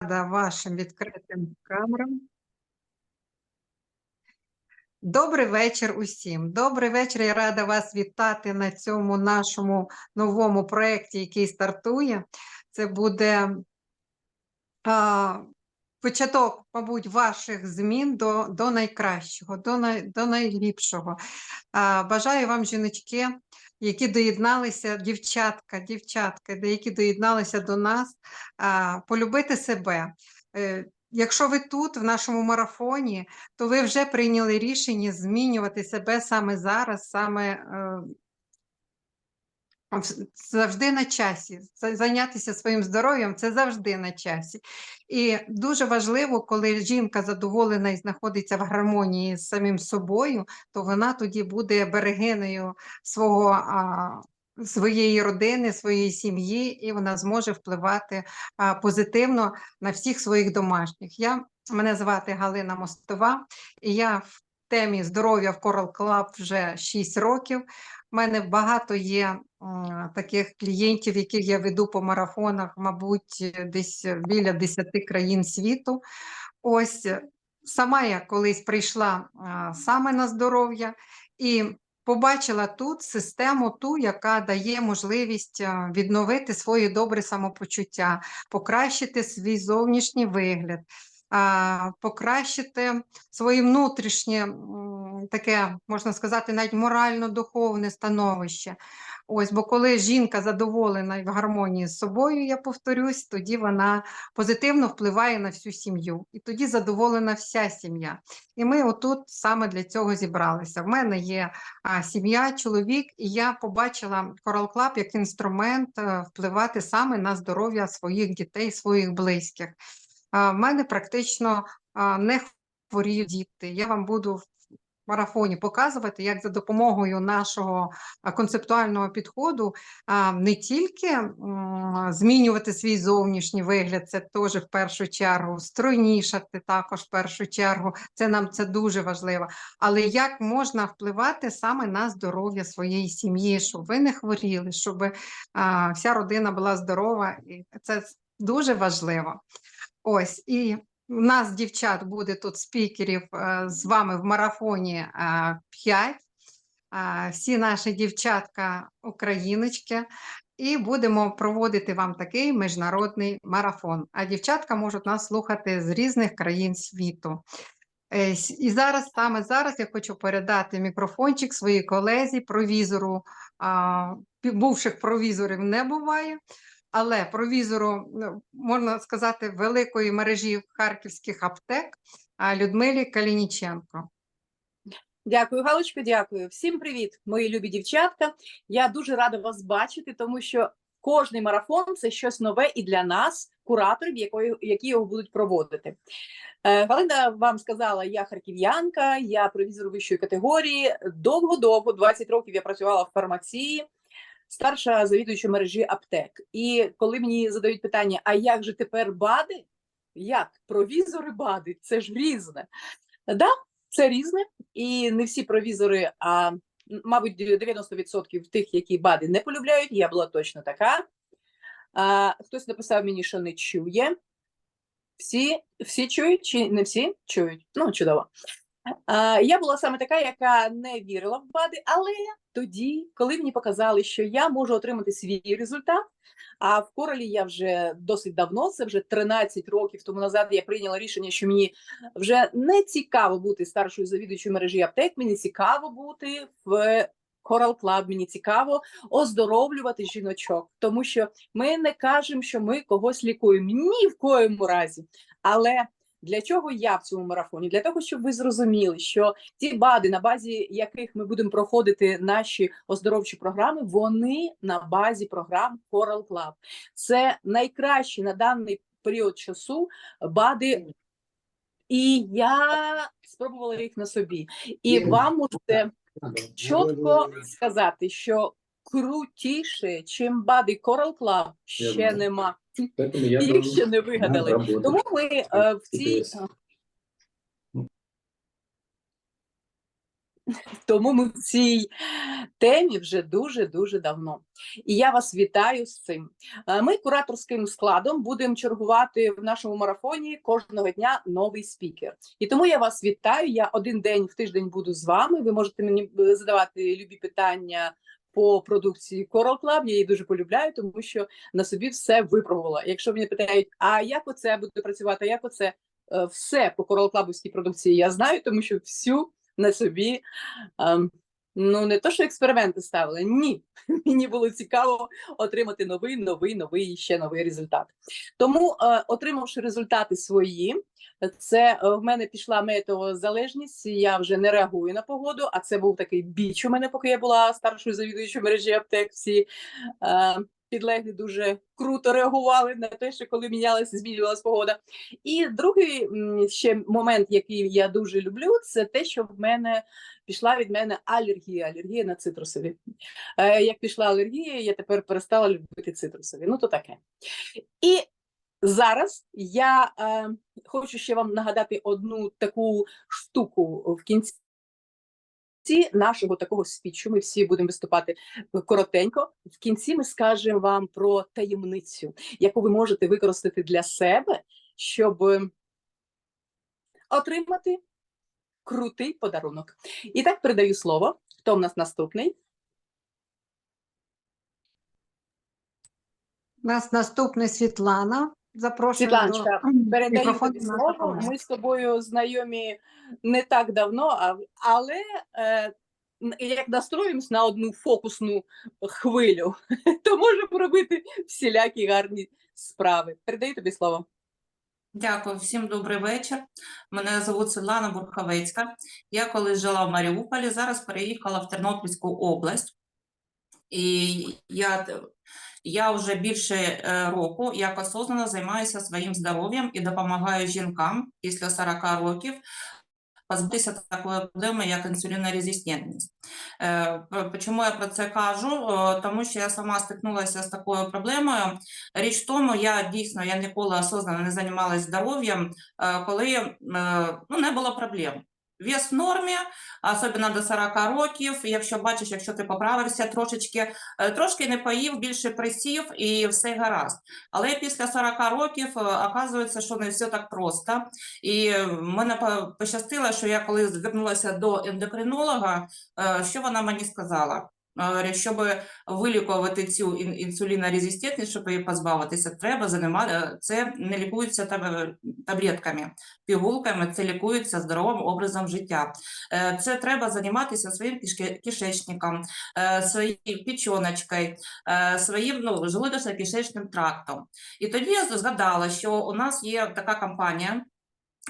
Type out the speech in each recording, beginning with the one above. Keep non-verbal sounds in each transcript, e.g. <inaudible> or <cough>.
рада вашим відкритим камерам. Добрий вечір усім. Добрий вечір. Я рада вас вітати на цьому нашому новому проєкті, який стартує. Це буде а, початок, мабуть, ваших змін до, до найкращого, до, най, до найліпшого. А, бажаю вам, жіночки, які доєдналися, дівчатка, дівчатка, які доєдналися до нас, а, полюбити себе. Е, Якщо ви тут, в нашому марафоні, то ви вже прийняли рішення змінювати себе саме зараз, саме е, завжди на часі. Зайнятися своїм здоров'ям це завжди на часі. І дуже важливо, коли жінка задоволена і знаходиться в гармонії з самим собою, то вона тоді буде берегинею свого. А, Своєї родини, своєї сім'ї, і вона зможе впливати а, позитивно на всіх своїх домашніх. Я мене звати Галина Мостова, і я в темі здоров'я в Coral Club вже 6 років. У мене багато є таких клієнтів, яких я веду по марафонах, мабуть, десь біля 10 країн світу. Ось сама я колись прийшла саме на здоров'я і побачила тут систему, ту, яка дає можливість відновити своє добре самопочуття, покращити свій зовнішній вигляд, покращити своє внутрішнє таке, можна сказати, навіть морально-духовне становище. Ось, бо коли жінка задоволена і в гармонії з собою, я повторюсь, тоді вона позитивно впливає на всю сім'ю, і тоді задоволена вся сім'я. І ми отут саме для цього зібралися. В мене є сім'я, чоловік, і я побачила Coral Club як інструмент е, впливати саме на здоров'я своїх дітей, своїх близьких. В мене практично не хворіють діти. Я вам буду в марафоні показувати, як за допомогою нашого концептуального підходу не тільки змінювати свій зовнішній вигляд, це теж в першу чергу, стройнішати також в першу чергу, це нам це дуже важливо. Але як можна впливати саме на здоров'я своєї сім'ї, щоб ви не хворіли, щоб вся родина була здорова, і це дуже важливо. Ось і у нас, дівчат, буде тут спікерів е, з вами в марафоні 5. Всі наші дівчатка україночки, і будемо проводити вам такий міжнародний марафон. А дівчатка можуть нас слухати з різних країн світу. Е, І зараз, саме зараз я хочу передати мікрофончик своїй колезі, провізору. Бувших провізорів не буває, але провізору, ну, можна сказати, великої мережі харківських аптек Людмилі Калініченко. Дякую, Галочко, дякую. Всім привіт, мої любі дівчатка. Я дуже рада вас бачити, тому що кожний марафон це щось нове і для нас, кураторів, якої, які його будуть проводити. Е, Галина вам сказала, я харків'янка, я провізор вищої категорії. Довго-довго, 20 років я працювала в фармації, старша завідуюча мережі аптек. І коли мені задають питання, а як же тепер БАДи? Як провізори БАДи? Це ж різне. Да, це різне, і не всі провізори, а мабуть, 90% тих, які БАДи не полюбляють, я була точно така. А, хтось написав мені, що не чує. Всі, всі чують чи не всі чують? Ну, чудово. Я була саме така, яка не вірила в БАДи, але тоді, коли мені показали, що я можу отримати свій результат, а в Королі я вже досить давно, це вже 13 років тому назад я прийняла рішення, що мені вже не цікаво бути старшою завідуючою мережі аптек, мені цікаво бути в Coral Club, мені цікаво оздоровлювати жіночок, тому що ми не кажемо, що ми когось лікуємо ні в коєму разі. Але для чого я в цьому марафоні? Для того, щоб ви зрозуміли, що ті бади, на базі яких ми будемо проходити наші оздоровчі програми, вони на базі програм Coral Club. Це найкращі на даний період часу бади. І я спробувала їх на собі. І вам можете чітко сказати, що крутіше, чим бади Coral Club, ще нема. Поэтому я Їх ще не вигадали. Тому ми е, в цій Тому ми в цій темі вже дуже-дуже давно. І я вас вітаю з цим. Е, Ми кураторським складом будемо чергувати в нашому марафоні кожного дня новий спікер. І тому я вас вітаю. Я один день в тиждень буду з вами. Ви можете мені е, задавати любі питання. По продукції Coral Club, я її дуже полюбляю, тому що на собі все випробувала. Якщо мене питають, а як оце буде працювати, як оце Е, все по Coral Club'івській продукції я знаю, тому що всю на собі ем, ну не то, що експерименти ставили, ні. <laughs> Мені було цікаво отримати новий, новий, новий і ще новий результат. Тому, е, отримавши результати свої, це е, в мене пішла метеозалежність. Я вже не реагую на погоду. А це був такий біч у мене, поки я була старшою завідуючою мережі аптек. Всі е, підлеглі дуже круто реагували на те, що коли мінялася, змінювалася погода. І другий ще момент, який я дуже люблю, це те, що в мене пішла від мене алергія, алергія на цитрусові. Е, як пішла алергія, я тепер перестала любити цитрусові. Ну то таке. І зараз я е, хочу ще вам нагадати одну таку штуку в кінці. Нашого такого спічу ми всі будемо виступати коротенько. В кінці ми скажемо вам про таємницю, яку ви можете використати для себе, щоб отримати крутий подарунок. І так передаю слово. Хто в нас наступний? У нас наступний Світлана. Запрошую Світланочка, до Передаю тобі слово. Ми з тобою знайомі не так давно, але е, як настроїмось на одну фокусну хвилю, <laughs> то можемо робити всілякі гарні справи. Передаю тобі слово. Дякую, всім добрий вечір. Мене звуть Світлана Бурховецька. Я колись жила в Маріуполі, зараз переїхала в Тернопільську область. І я, я вже більше е, року як осознанно займаюся своїм здоров'ям і допомагаю жінкам після 40 років позбутися такої проблеми, як інсулінорезистентність. Е, Чому я про це кажу? Тому що я сама стикнулася з такою проблемою. Річ в тому, я дійсно я ніколи осознанно не займалася здоров'ям, е, коли ну, не було проблем. Вес в нормі, особливо до 40 років. Якщо бачиш, якщо ти поправився трошечки, е, трошки не поїв, більше присів і все гаразд. Але після 40 років е, оказується, що не все так просто. І е, мене пощастило, що я коли звернулася до ендокринолога, що вона мені сказала? Щоб вилікувати цю ін- інсулінорезистентність, щоб її позбавитися, треба займати. Це не лікується таб- таблетками, пігулками, це лікується здоровим образом життя. Е, Це треба займатися своїм кишечником, е, своєю печіночкою, е, своїм ну, желудочно-кишечним трактом. І тоді я згадала, що у нас є така компанія.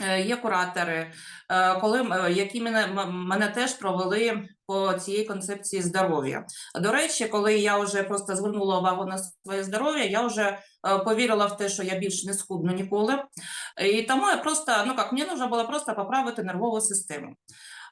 е, Є куратори, е, коли е, які мене, мене теж провели по цієї концепції здоров'я. До речі, коли я вже просто звернула увагу на своє здоров'я, я вже е, повірила в те, що я більше не схудну ніколи. І тому я просто, ну як, мені треба було просто поправити нервову систему.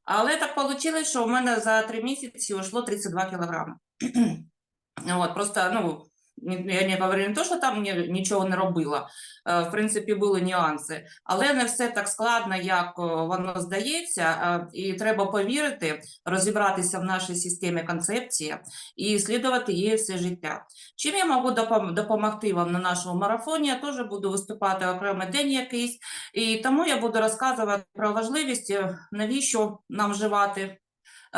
Але так вийшло, що у мене за три місяці ушло 32 кілограми. <clears throat> От, просто, ну, я не говорю не то, що там нічого не робила, е, в принципі, були нюанси, але не все так складно, як воно здається, е, і треба повірити, розібратися в нашій системі концепції і слідувати її все життя. Чим я можу допомогти вам на нашому марафоні? Я теж буду виступати окремий день якийсь, і тому я буду розказувати про важливість, е, навіщо нам вживати е,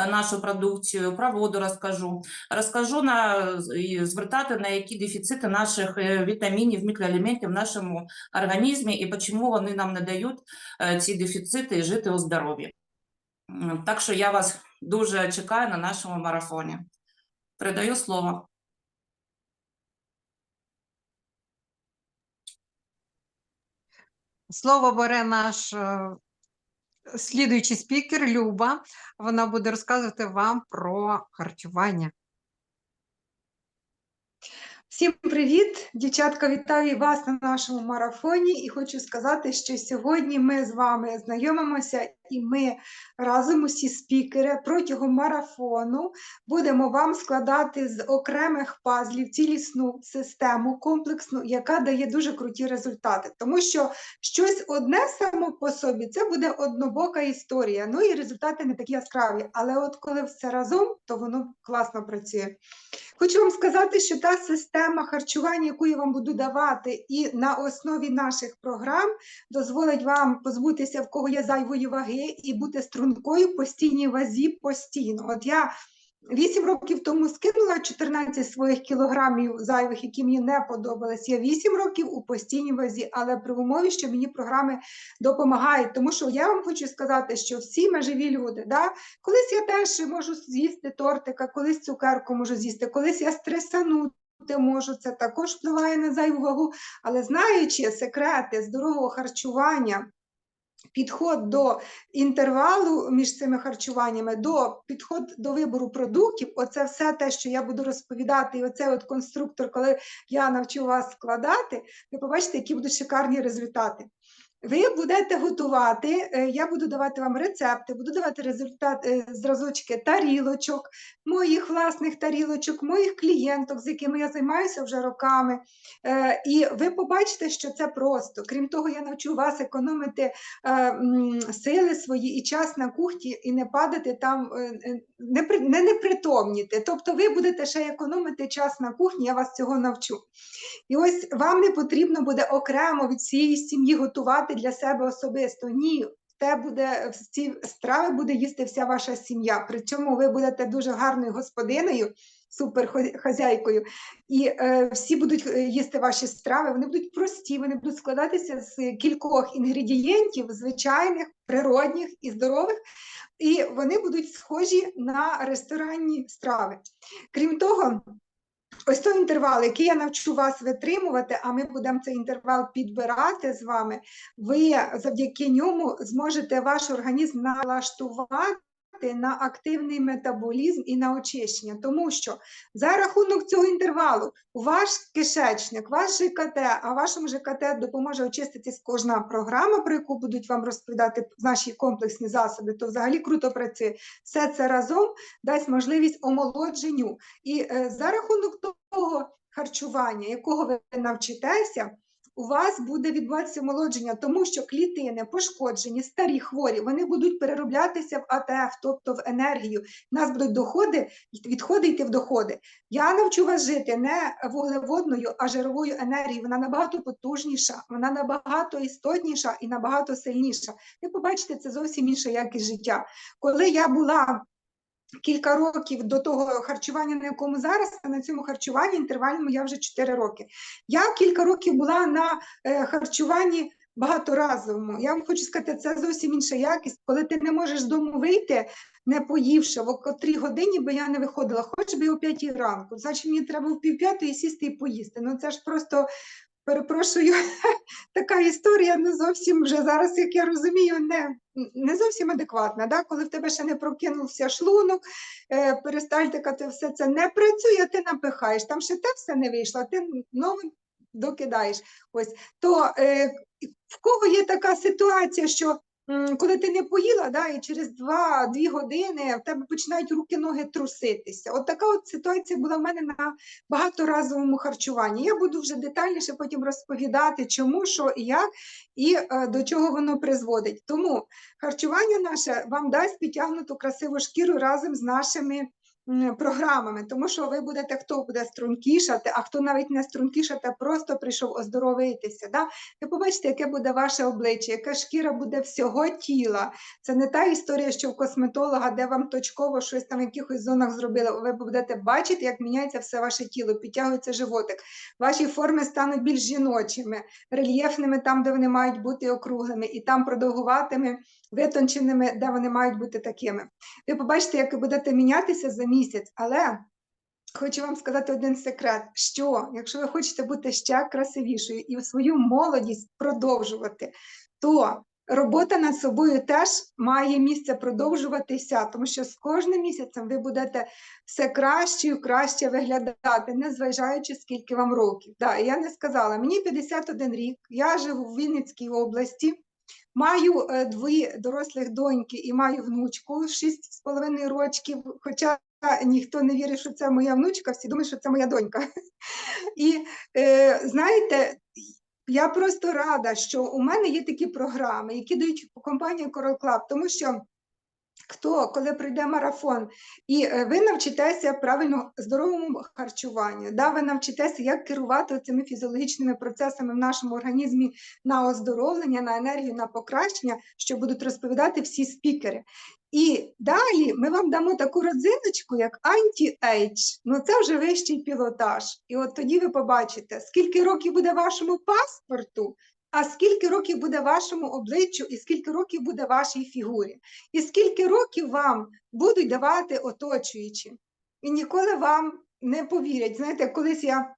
нашу продукцію, про воду розкажу. Розкажу на звертати на які дефіцити наших е, вітамінів, мікроелементів в нашому організмі і чому вони нам не дають е, ці дефіцити і жити у здоров'ї. Так що я вас дуже чекаю на нашому марафоні. Передаю слово. Слово бере наш е, слідуючий спікер Люба. Вона буде розказувати вам про харчування. Всім привіт! Дівчатка, вітаю вас на нашому марафоні і хочу сказати, що сьогодні ми з вами знайомимося і ми разом усі спікери протягом марафону будемо вам складати з окремих пазлів цілісну систему комплексну, яка дає дуже круті результати. Тому що щось одне само по собі це буде однобока історія. Ну і результати не такі яскраві. Але от коли все разом, то воно класно працює. Хочу вам сказати, що та система харчування, яку я вам буду давати, і на основі наших програм дозволить вам позбутися в кого є зайвої ваги і бути стрункою постійній вазі постійно. От я Вісім років тому скинула 14 своїх кілограмів зайвих, які мені не подобались. Я вісім років у постійній вазі, але при умові, що мені програми допомагають. Тому що я вам хочу сказати, що всі ми живі люди. Да? Колись я теж можу з'їсти тортика, колись цукерку можу з'їсти, колись я стресанути можу, це також впливає на зайву вагу. Але знаючи секрети здорового харчування, підход до інтервалу між цими харчуваннями, до підход до вибору продуктів, оце все те, що я буду розповідати, і оцей от конструктор, коли я навчу вас складати, ви побачите, які будуть шикарні результати. Ви будете готувати, е, я буду давати вам рецепти, буду давати результат, е, зразочки тарілочок, моїх власних тарілочок, моїх клієнток, з якими я займаюся вже роками. Е, І ви побачите, що це просто. Крім того, я навчу вас економити сили свої і час на кухні, і не падати там, не, не непритомніти. Тобто ви будете ще економити час на кухні, я вас цього навчу. І ось вам не потрібно буде окремо від всієї сім'ї готувати для себе особисто. Ні. Те буде ці страви буде їсти вся ваша сім'я. Причому ви будете дуже гарною господиною, суперхазяйкою, і е, всі будуть е, їсти ваші страви. Вони будуть прості, вони будуть складатися з кількох інгредієнтів, звичайних, природних і здорових, і вони будуть схожі на ресторанні страви. Крім того, Ось той інтервал, який я навчу вас витримувати, а ми будемо цей інтервал підбирати з вами. Ви завдяки ньому зможете ваш організм налаштувати на активний метаболізм і на очищення, тому що за рахунок цього інтервалу ваш кишечник, ваш ЖКТ, а вашому ЖКТ допоможе очиститись кожна програма, про яку будуть вам розповідати наші комплексні засоби, то взагалі круто працює. Все це разом дасть можливість омолодженню. І е, за рахунок того харчування, якого ви навчитеся, у вас буде відбуватися омолодження, тому що клітини пошкоджені, старі, хворі, вони будуть перероблятися в АТФ, тобто в енергію. У нас будуть доходи, відходи йти в доходи. Я навчу вас жити не вуглеводною, а жировою енергією. Вона набагато потужніша, вона набагато істотніша і набагато сильніша. Ви побачите, це зовсім інша якість життя. Коли я була кілька років до того харчування, на якому зараз, а на цьому харчуванні інтервальному я вже 4 роки. Я кілька років була на е, харчуванні багаторазовому. Я вам хочу сказати, це зовсім інша якість, коли ти не можеш з дому вийти, не поївши, в котрій годині би я не виходила, хоч би о п'ятій ранку. Значить, мені треба в півп'ятої сісти і поїсти. Ну це ж просто. Перепрошую, <laughs> така історія не зовсім вже зараз, як я розумію, не, не зовсім адекватна. Да? Коли в тебе ще не прокинувся шлунок, е, перистальтика, все це не працює, ти напихаєш. Там ще те все не вийшло, ти новим докидаєш. Ось то е, в кого є така ситуація, що коли ти не поїла, да, і через 2-2 години в тебе починають руки, ноги труситися. От така от ситуація була в мене на багаторазовому харчуванні. Я буду вже детальніше потім розповідати, чому, що і як, і е, до чого воно призводить. Тому харчування наше вам дасть підтягнуту красиву шкіру разом з нашими програмами, тому що ви будете хто буде стрункішати, а хто навіть не стрункішати, просто прийшов оздоровитися. Да? Ви побачите, яке буде ваше обличчя, яка шкіра буде всього тіла. Це не та історія, що в косметолога, де вам точково щось там в якихось зонах зробили. Ви будете бачити, як міняється все ваше тіло, підтягується животик. Ваші форми стануть більш жіночими, рельєфними там, де вони мають бути округлими, і там продовгуватими, витонченими, де вони мають бути такими. Ви побачите, як ви будете мінятися за місяць, але хочу вам сказати один секрет: що якщо ви хочете бути ще красивішою і свою молодість продовжувати, то робота над собою теж має місце продовжуватися, тому що з кожним місяцем ви будете все краще і краще виглядати, незважаючи скільки вам років. Да, я не сказала, мені 51 рік, я живу в Вінницькій області. Маю е, дві дорослих доньки і маю внучку 6,5 років, хоча ніхто не вірить, що це моя внучка, всі думають, що це моя донька. І е, знаєте, я просто рада, що у мене є такі програми, які дають компанія Coral Club, тому що хто, коли прийде марафон, і е, ви навчитеся правильно здоровому харчуванню, да, ви навчитеся, як керувати цими фізіологічними процесами в нашому організмі на оздоровлення, на енергію, на покращення, що будуть розповідати всі спікери. І далі ми вам дамо таку родзиночку, як анті-ейдж. Ну це вже вищий пілотаж. І от тоді ви побачите, скільки років буде вашому паспорту, а скільки років буде вашому обличчю, і скільки років буде вашій фігурі, і скільки років вам будуть давати оточуючі. І ніколи вам не повірять. Знаєте, колись я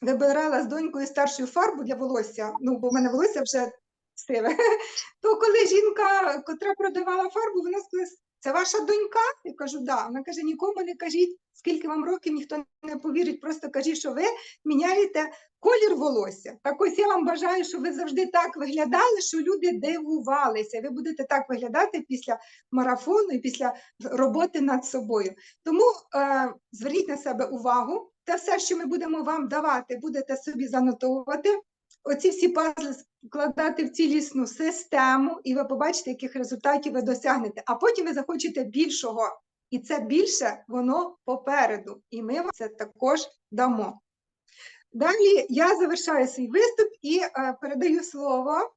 вибирала з донькою старшою фарбу для волосся, ну бо в мене волосся вже сиве. <laughs> То коли жінка, котра продавала фарбу, вона сказала, це ваша донька? Я кажу, да. Вона каже, нікому не кажіть, скільки вам років, ніхто не повірить, просто кажіть, що ви міняєте колір волосся. Так ось я вам бажаю, щоб ви завжди так виглядали, що люди дивувалися. Ви будете так виглядати після марафону і після роботи над собою. Тому е, зверніть на себе увагу. Те все, що ми будемо вам давати, будете собі занотовувати. Оці всі пазли вкладати в цілісну систему, і ви побачите, яких результатів ви досягнете. А потім ви захочете більшого. І це більше воно попереду. І ми вам це також дамо. Далі я завершаю свій виступ і е, передаю слово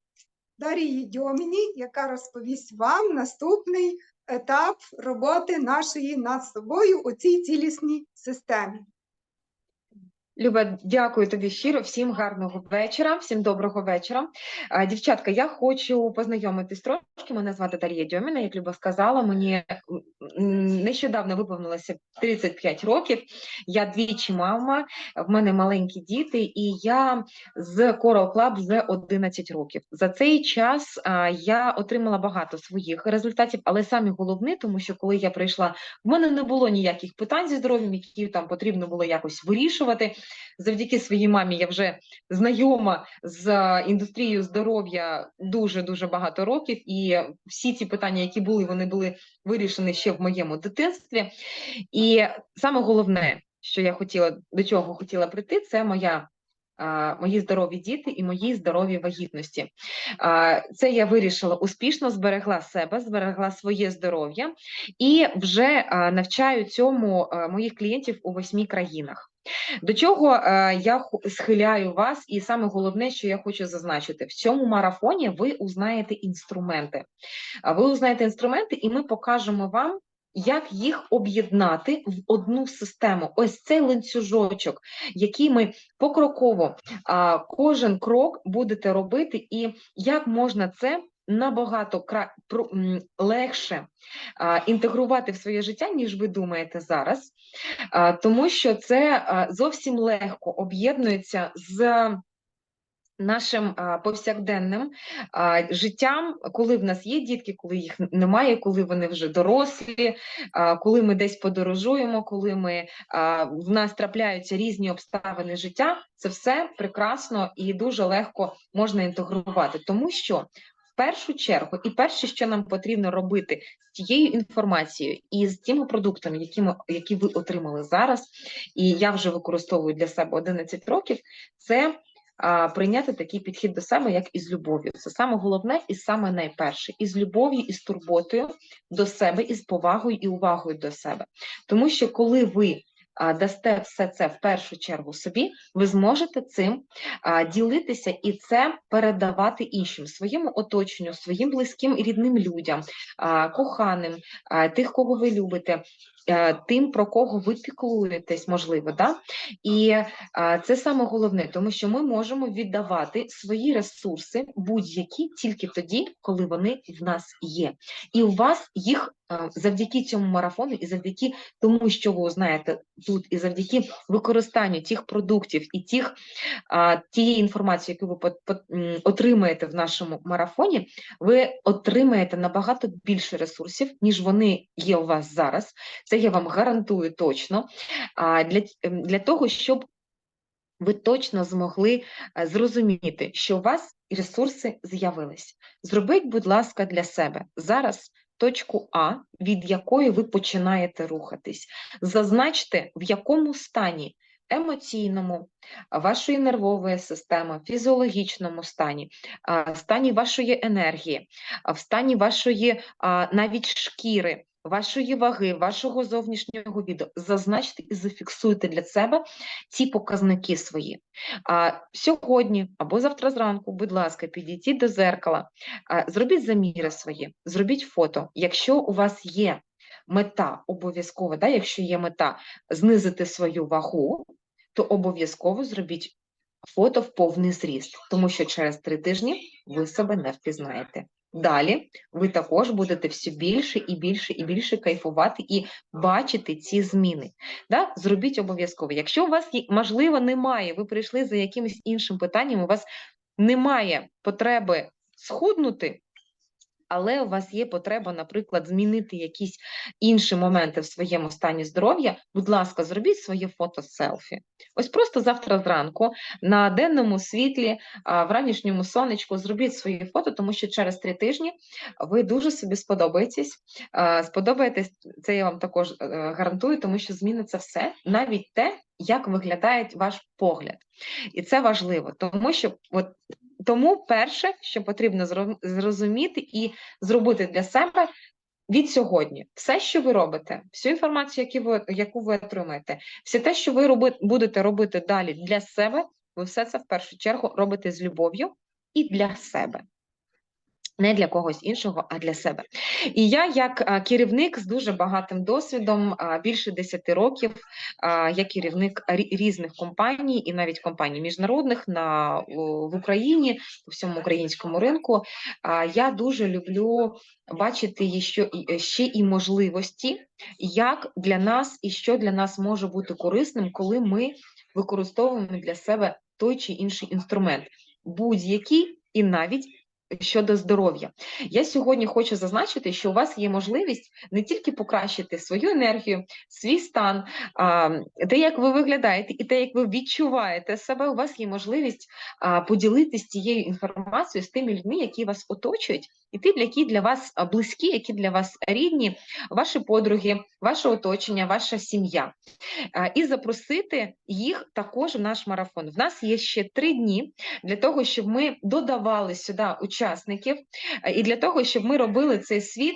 Дарії Дьоміні, яка розповість вам наступний етап роботи нашої над собою у цій цілісній системі. Люба, дякую тобі щиро. Всім гарного вечора, всім доброго вечора. Дівчатка, я хочу познайомитись трошки. Мене звати Дар'я Дьоміна. Як Люба сказала, мені нещодавно виповнилося 35 років. Я двічі мама, в мене маленькі діти, і я з Coral Club вже 11 років. За цей час я отримала багато своїх результатів, але самі головне, тому що коли я прийшла, в мене не було ніяких питань зі здоров'ям, які там потрібно було якось вирішувати. Завдяки своїй мамі я вже знайома з е, індустрією здоров'я дуже дуже багато років, і всі ці питання, які були, вони були вирішені ще в моєму дитинстві. І саме головне, що я хотіла до чого хотіла прийти, це моя. Мої здорові діти і мої здорові вагітності. Це я вирішила успішно, зберегла себе, зберегла своє здоров'я і вже навчаю цьому моїх клієнтів у восьми країнах. До чого е, я схиляю вас, і саме головне, що я хочу зазначити, в цьому марафоні ви узнаєте інструменти. Ви узнаєте інструменти, і ми покажемо вам. Як їх об'єднати в одну систему? Ось цей ланцюжочок, який ми покроково а, кожен крок будете робити, і як можна це набагато кра... легше а, інтегрувати в своє життя, ніж ви думаєте зараз. А, тому що це а, зовсім легко об'єднується з нашим а, повсякденним а, життям, коли в нас є дітки, коли їх немає, коли вони вже дорослі, а, коли ми десь подорожуємо, коли ми а, в нас трапляються різні обставини життя, це все прекрасно і дуже легко можна інтегрувати, тому що. В першу чергу, і перше, що нам потрібно робити з тією інформацією і з тими продуктами, які ми які ви отримали зараз, і я вже використовую для себе 11 років, це а, прийняти такий підхід до себе, як із любов'ю. Це саме головне і саме найперше, із любов'ю, і з турботою до себе, і з повагою і увагою до себе. Тому що коли ви дасте все це в першу чергу собі, ви зможете цим ділитися і це передавати іншим своєму оточенню, своїм близьким і рідним людям, коханим, тих, кого ви любите. Е, Тим, про кого ви піклуєтесь, можливо, да? і це саме головне, тому що ми можемо віддавати свої ресурси будь-які тільки тоді, коли вони в нас є. І у вас їх завдяки цьому марафону, і завдяки тому, що ви знаєте тут, і завдяки використанню тих продуктів і тих тієї інформації, яку ви отримаєте в нашому марафоні, ви отримаєте набагато більше ресурсів, ніж вони є у вас зараз. Це я вам гарантую точно. Для, для того, щоб ви точно змогли е, зрозуміти, що у вас ресурси з'явились. Зробіть, будь ласка, для себе зараз точку А, від якої ви починаєте рухатись. Зазначте, в якому стані емоційному, вашої нервової системи, фізіологічному стані, стані вашої енергії, в стані вашої навіть шкіри, вашої ваги, вашого зовнішнього віду. Зазначте і зафіксуйте для себе ці показники свої. А сьогодні або завтра зранку, будь ласка, підійдіть до зеркала, а, зробіть заміри свої, зробіть фото. Якщо у вас є мета обов'язково, да, якщо є мета знизити свою вагу, то обов'язково зробіть фото в повний зріст, тому що через три тижні ви себе не впізнаєте. Далі ви також будете все більше і більше і більше кайфувати і бачити ці зміни. Да? Зробіть обов'язково. Якщо у вас можливо немає, ви прийшли за якимось іншим питанням, у вас немає потреби схуднути, але у вас є потреба, наприклад, змінити якісь інші моменти в своєму стані здоров'я, будь ласка, зробіть своє фото селфі. Ось просто завтра зранку на денному світлі, в ранішньому сонечку зробіть свої фото, тому що через три тижні ви дуже собі сподобаєтесь. Сподобаєтесь, це я вам також е, гарантую, тому що зміниться все, навіть те, як виглядає ваш погляд. І це важливо, тому що от тому перше, що потрібно зрозуміти і зробити для себе від сьогодні, все, що ви робите, всю інформацію, яку ви, яку ви отримаєте, все те, що ви роби, будете робити далі для себе, ви все це в першу чергу робите з любов'ю і для себе. Не для когось іншого, а для себе. І я, як керівник з дуже багатим досвідом, більше 10 років, я керівник різних компаній і навіть компаній міжнародних на в Україні, у всьому українському ринку. А, Я дуже люблю бачити що ще і можливості, як для нас і що для нас може бути корисним, коли ми використовуємо для себе той чи інший інструмент, будь-який і навіть щодо здоров'я. Я сьогодні хочу зазначити, що у вас є можливість не тільки покращити свою енергію, свій стан, те, як ви виглядаєте, і те, як ви відчуваєте себе, у вас є можливість поділитися цією інформацією з тими людьми, які вас оточують, і ті, які для вас близькі, які для вас рідні, ваші подруги, ваше оточення, ваша сім'я. І запросити їх також в наш марафон. В нас є ще три дні для того, щоб ми додавали сюди учасників, і для того, щоб ми робили цей світ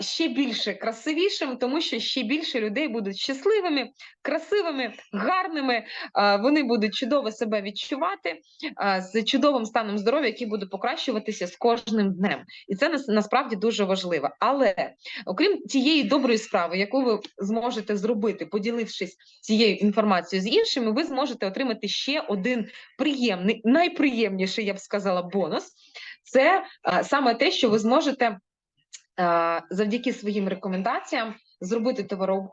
ще більше красивішим, тому що ще більше людей будуть щасливими, красивими, гарними. Вони будуть чудово себе відчувати з чудовим станом здоров'я, який буде покращуватися з кожним днем. І це нас- насправді дуже важливо. Але окрім тієї доброї справи, яку ви зможете зробити, поділившись цією інформацією з іншими, ви зможете отримати ще один приємний, найприємніший, я б сказала, бонус. Це саме те, що ви зможете завдяки своїм рекомендаціям зробити товаро,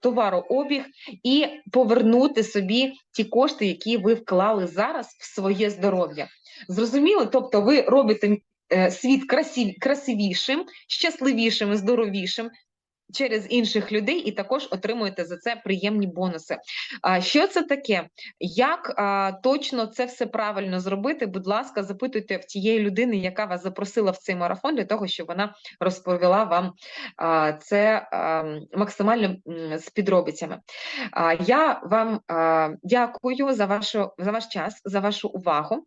товарообіг і повернути собі ті кошти, які ви вклали зараз в своє здоров'я. Зрозуміло? Тобто ви робите е, світ красив, красивішим, щасливішим і здоровішим. Через інших людей і також отримуєте за це приємні бонуси. Що це таке? Як точно це все правильно зробити? Будь ласка, запитуйте в тієї людини, яка вас запросила в цей марафон, для того, щоб вона розповіла вам це максимально з підробицями. Я вам дякую за вашу за ваш час, за вашу увагу.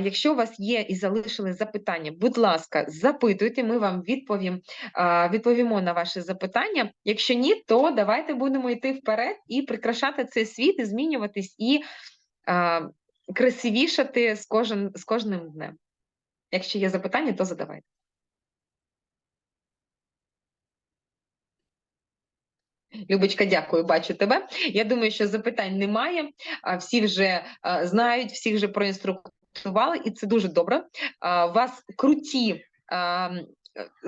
Якщо у вас є і залишили запитання, будь ласка, запитуйте, ми вам відповім, відповімо на ваші запитання. Якщо ні, то давайте будемо йти вперед і прикрашати цей світ, і змінюватись, і а, красивішати з, кожен, з кожним днем. Якщо є запитання, то задавайте. Любочка, дякую, бачу тебе. Я думаю, що запитань немає. Всі вже знають, всіх вже проінструктували, і це дуже добре. У вас круті.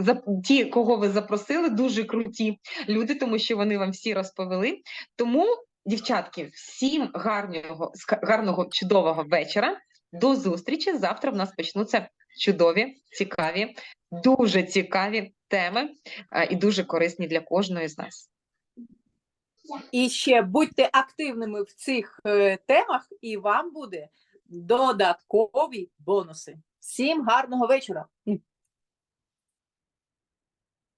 А, Ті, кого ви запросили, дуже круті люди, тому що вони вам всі розповіли. Тому, дівчатки, всім гарного, гарного, чудового вечора. До зустрічі. Завтра в нас почнуться чудові, цікаві, дуже цікаві теми і дуже корисні для кожної з нас. І ще будьте активними в цих е, темах, і вам буде додаткові бонуси. Всім гарного вечора!